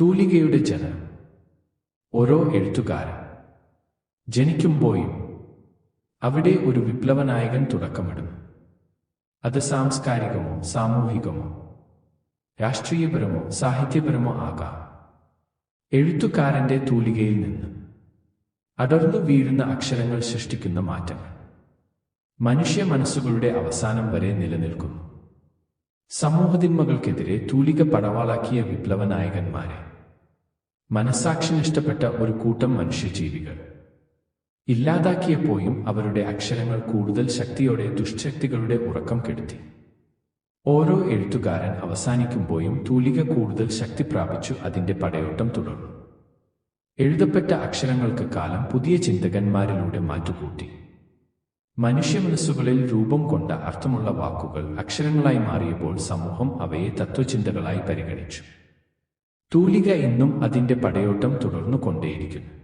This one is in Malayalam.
തൂലികയുടെ ജനം. ഓരോ എഴുത്തുകാരൻ. ജനിക്കുമ്പോഴും അവിടെ ഒരു വിപ്ലവനായകൻ തുടക്കമിടുന്നു. അത് സാംസ്കാരികമോ സാമൂഹികമോ രാഷ്ട്രീയപരമോ സാഹിത്യപരമോ ആകാം. എഴുത്തുകാരന്റെ തൂലികയിൽ നിന്ന് അടർന്നു വീഴുന്ന അക്ഷരങ്ങൾ സൃഷ്ടിക്കുന്ന മാറ്റങ്ങൾ. മനുഷ്യ മനസ്സുകളുടെ അവസാനം വരെ നിലനിൽക്കുന്നു. സമൂഹതിന്മകൾക്കെതിരെ തൂലിക പടവാളാക്കിയ വിപ്ലവ നായകന്മാരെ മനസാക്ഷി നഷ്ടപ്പെട്ട ഒരു കൂട്ടം മനുഷ്യജീവികൾ. ഇല്ലാതാക്കിയപ്പോഴും അവരുടെ അക്ഷരങ്ങൾ കൂടുതൽ ശക്തിയോടെ ദുഷ്ശക്തികളുടെ ഉറക്കം കെടുത്തി. ഓരോ എഴുത്തുകാരൻ അവസാനിക്കുമ്പോഴും തൂലിക കൂടുതൽ ശക്തി പ്രാപിച്ചു അതിന്റെ പടയോട്ടം തുടർന്നു. എഴുതപ്പെട്ട അക്ഷരങ്ങൾക്ക് കാലം പുതിയ ചിന്തകന്മാരിലൂടെ മാറ്റുകൂട്ടി. മനുഷ്യ മനസ്സുകളിൽ രൂപം കൊണ്ട അർത്ഥമുള്ള വാക്കുകൾ അക്ഷരങ്ങളായി മാറിയപ്പോൾ സമൂഹം അവയെ തത്വചിന്തകളായി പരിഗണിച്ചു. തൂലിക ഇന്നും അതിന്റെ പടയോട്ടം തുടർന്നു കൊണ്ടേയിരിക്കുന്നു